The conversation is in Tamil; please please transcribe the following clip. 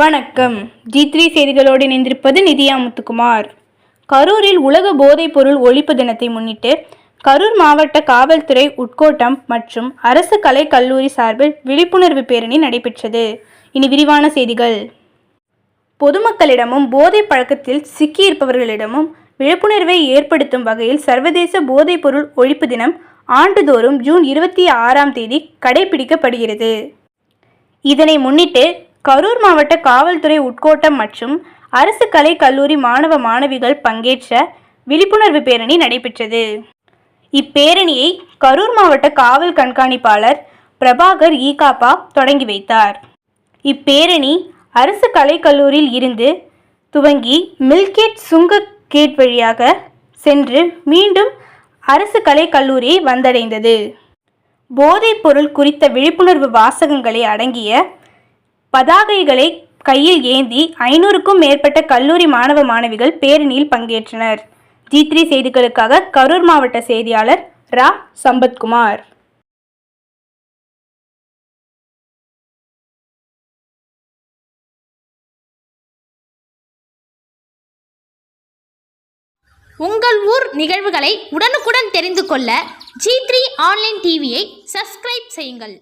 வணக்கம். ஜி த்ரீ செய்திகளோடு இணைந்திருப்பது நிதியா முத்துக்குமார். கரூரில் உலக போதைப்பொருள் ஒழிப்பு தினத்தை முன்னிட்டு கரூர் மாவட்ட காவல்துறை உட்கோட்டம் மற்றும் அரசு கலை கல்லூரி சார்பில் விழிப்புணர்வு பேரணி நடைபெற்றது. இனி விரிவான செய்திகள். பொதுமக்களிடமும் போதை பழக்கத்தில் சிக்கியிருப்பவர்களிடமும் விழிப்புணர்வை ஏற்படுத்தும் வகையில் சர்வதேச போதைப்பொருள் ஒழிப்பு தினம் ஆண்டுதோறும் ஜூன் இருபத்தி ஆறாம் தேதி கடைபிடிக்கப்படுகிறது. இதனை முன்னிட்டு கரூர் மாவட்ட காவல்துறை உட்கோட்டம் மற்றும் அரசு கலை கல்லூரி மாணவ மாணவிகள் பங்கேற்ற விழிப்புணர்வு பேரணி நடைபெற்றது. இப்பேரணியை கரூர் மாவட்ட காவல் கண்காணிப்பாளர் பிரபாகர் ஈகாப்பா தொடங்கி வைத்தார். இப்பேரணி அரசு கலைக்கல்லூரியில் இருந்து துவங்கி மில்கேட் சுங்க கேட் வழியாக சென்று மீண்டும் அரசு கலைக்கல்லூரியை வந்தடைந்தது. போதைப் பொருள் குறித்த விழிப்புணர்வு வாசகங்களை அடங்கிய பதாகைகளை கையில் ஏந்தி ஐநூறுக்கும் மேற்பட்ட கல்லூரி மாணவ மாணவிகள் பேரணியில் பங்கேற்றனர். ஜி த்ரீ செய்திகளுக்காக கரூர் மாவட்ட செய்தியாளர் ரா. சம்பத்குமார். உங்கள் ஊர் நிகழ்வுகளை உடனுக்குடன் தெரிந்து கொள்ள ஜி த்ரீ ஆன்லைன் டிவியை சப்ஸ்கிரைப் செய்யுங்கள்.